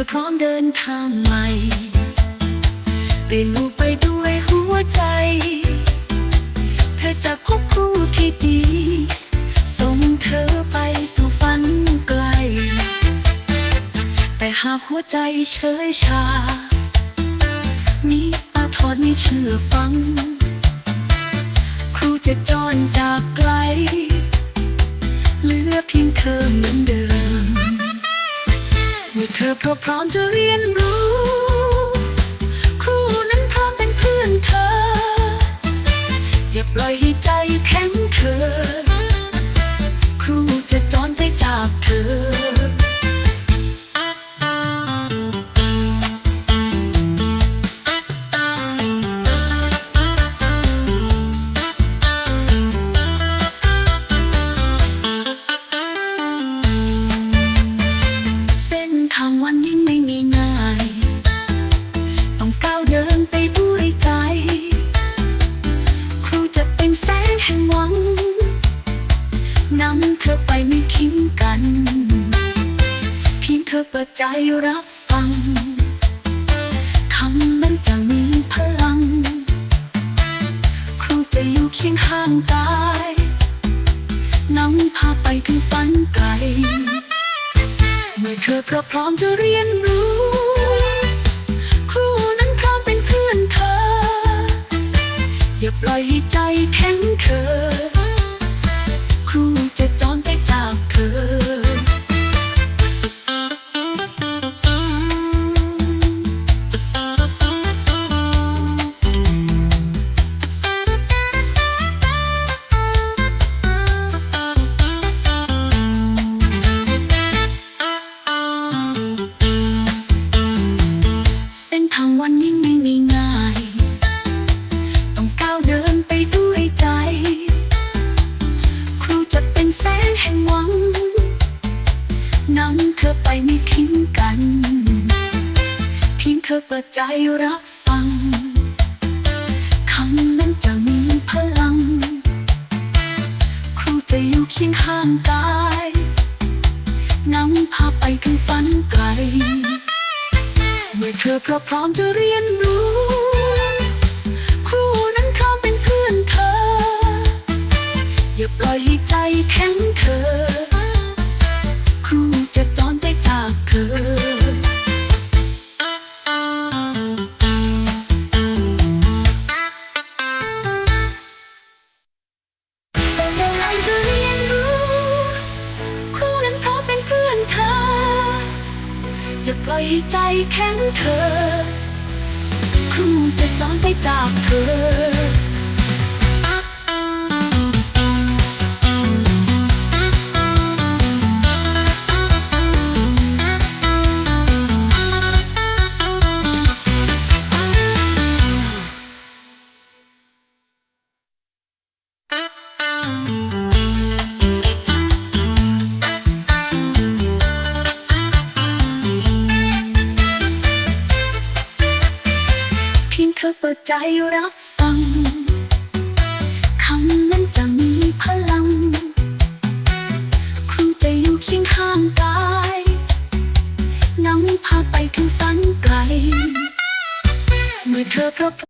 เรียนรู้ไปด้วยหัวใจ เธอจะพบคู่ที่ดีส่งเธอไปสู่ฝันไกล แต่หากหัวใจเฉยชา มีอาทรไม่เชื่อฟัง ครูจะจรจาก ร้อมพร้อมจะเรียนรู้ครูนั้นพร้อมเป็นเพื่อนเธอ อย่าปล่อยให้ใจแข็งเธอ ครูจะจอนไปจากเธอ ก้าวเดินไปด้วยใจ ครูจะเป็นแสงแห่งหวังนำเธอไปไม่ทิ้งกัน เพียงเธอเปิดใจรับฟังคำนั้นจะมีพลัง ครูจะอยู่เคียงข้างกายนำพาไปถึงฝันไกล เมื่อเธอพร้อมพร้อมจะเรียน อย่าปล่อยให้ใจแข็งเขิน นำเธอไปไม่ทิ้งกัน เพียงเธอเปิดใจรับฟังคำนั้นจะมีพลัง ครูจะอยู่เคียงข้างกายนำพาไปถึงฝันไกล เมื่อเธอพร้อมจะเรียนรู้ อย่าปล่อยให้ใจแข็งเธอครูจะจอนไปจากเธอ ธอเปิดใจรับฟังคำนั้นจะมีพลัง ครูจะอยู่เคียงข้างกายนำพาไปถึงฝันไกล เมื่อเธอพบ